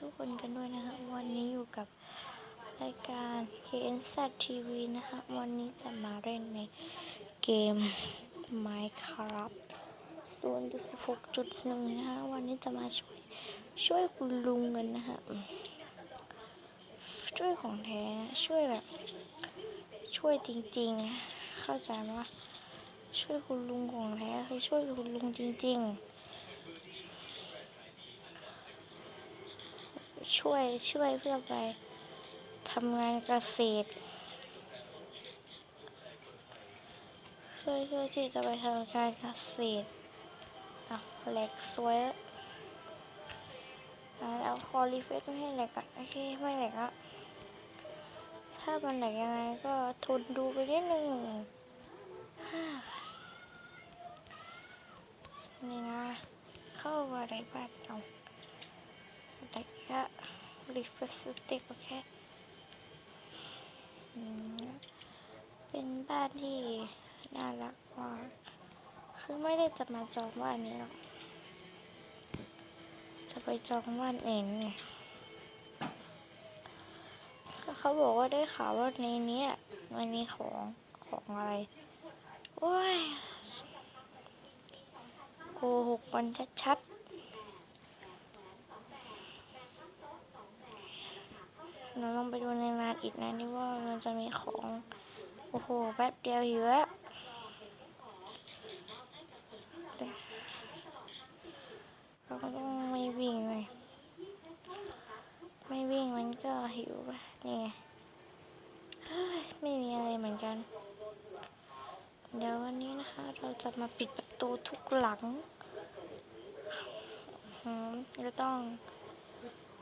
ทุกคนกันด้วยนะคะวันนี้อยู่กับรายการ KNZ TV นะคะวันนี้จะมาเล่นในเกม Minecraft ส่วน16.1นะคะวันนี้จะมาช่วยช่วยคุณลุงกันนะคะช่วยของแท้ช่วยแบบ ช่วยจริงๆ เข้าใจไหมช่วยคุณลุงของแท้คือช่วยคุณลุงจริง ๆ ช่วยช่วยเพื่อไปทำงานเกษตร ช่วยเพื่อที่จะไปทำการเกษตรอะแหลกสวยแล้วอะเอาคอรีเฟซไม่ให้แหลกอะโอเคไม่แหลกอะถ้ามันแหลกยังไงก็ทนดูไปนิดนึงนี่นะเข้ามาในบ้านเรา แต่ก็รีเฟซสติกโอเค เป็นบ้านที่น่ารักมากคือไม่ได้จะมาจองบ้านนี้หรอก จะไปจองบ้านเองไงเขาบอกว่าได้ข่าวว่าในนี้มันมีของของอะไรโอ้ยโกหกมันชัดๆเราลองไปดูในร้าน อีกนะนี่ว่ามันจะมีของ โอ้โห แป๊บเดียวหิวแล้วเราก็ต้องไม่วิ่งเลย ไม่วิ่งมันก็หิวนี่ไงเฮ้ยไม่มีอะไรเหมือนกัน เดี๋ยววันนี้นะคะ เราจะมาปิดประตูทุกหลังเราต้อง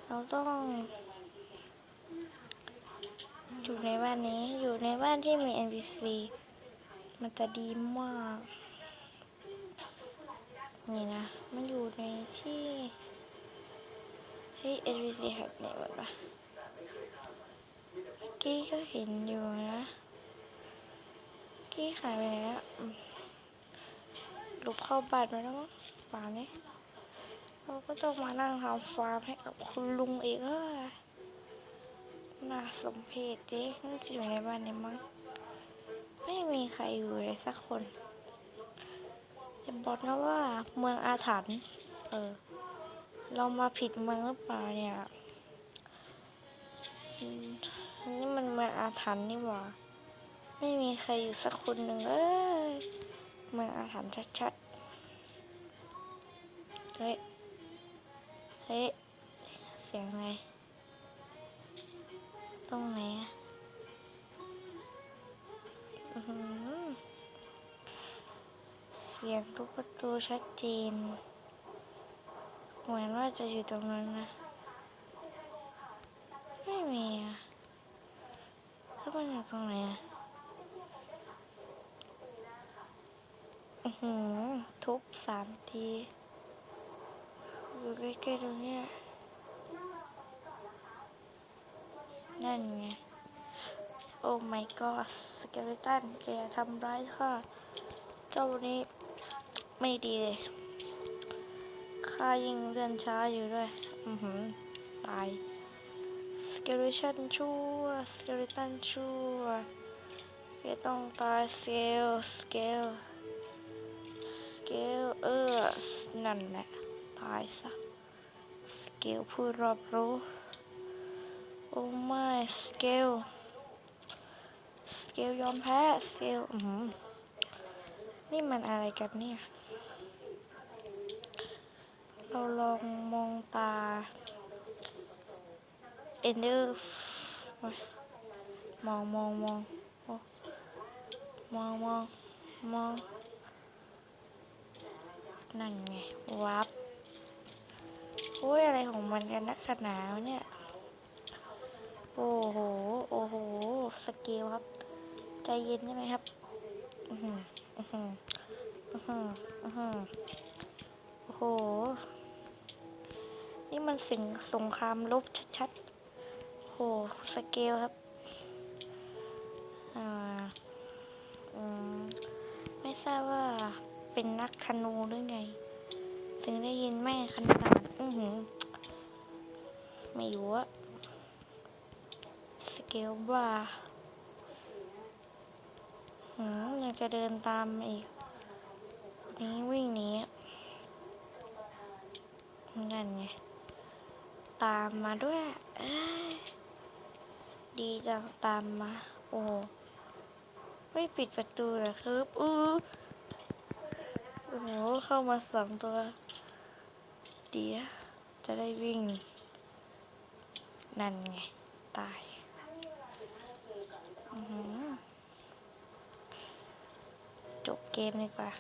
เราต้อง อยู่ในบ้านนี้อยู่ในบ้านที่มี NPC มันจะดีมาก นี่นะ มันอยู่ในที่เฮ้ย NPC หายไหนหมดปะกี้ก็เห็นอยู่นะ กี้หายไปแล้วหลบเข้าบ้านไปแล้วมั้งป่านนี้เราก็ต้องมานั่งทำฟาร์มให้กับคุณลุงอีกแล้ว น่าสมเพชเจ๊น่าจะอยู่ในบ้านนี้มั้งไม่มีใครอยู่เลยสักคนอย่าบอกนะว่าเมืองอาถรรพ์เออ เรามาผิดเมืองหรือเปล่าเนี่ยนี่มันเมืองอาถรรพ์นี่หว่า ไม่มีใครอยู่สักคนหนึ่งเลยเมืองอาถรรพ์ชัดๆ เฮ้ย เฮ้ย เสียงอะไร ตรงไหนอะเสียงทุกประตูชัดเจน เหมือนว่าจะอยู่ตรงนั้นนะ ไม่มีอะแล้วมันอยู่ตรงไหนอะอือหือทุบสามที อยู่ใกล้ๆตรงเนี้ย นั่นไง โอ้ my god สเกเลตันแกทำร้ายข้าเจ้านี้ไม่ดีเลยข้ายิงเลื่อนช้าอยู่ด้วย อือหือ ตายสเกเลตันชั่วสเกเลตันชั่วแกต้องตายสเกลสเกลสเกลเออ นั่นแหละ ตายซะสเกลผู้รอบรู้ โอ้ไม่สเกลสเกลยอมแพ้สเกลนี่มันอะไรกันเนี่ย เราลองมองตาเอนเดอร์มองมองมองมองมองมองนั่นไงวับโอ้ยอะไรของมันกันนักหนาวเนี่ย โอ้โห โอ้โห สเกลครับ ใจเย็นใช่ไหมครับ อือหืออือหืออือหืออือหือโอ้โห นี่มันสิงสงครามลบชัดๆ โอ้โห สเกลครับ อ่า อืม ไม่ทราบว่าเป็นนักธนูหรือไง ถึงได้ยินแม่ขนาด อือหือ ไม่อยู่อะ สเกลบาร์หืมยังจะเดินตามมาอีก นี้วิ่งนีอะนั่นไง ตามมาด้วย ดีจังตามมา โอ้ไม่ปิดประตูเหรอครับอู้โอ้โหเข้ามาสองตัว ดีอะจะได้วิ่ง นั่นไง ตาย จบเกมดีกว่า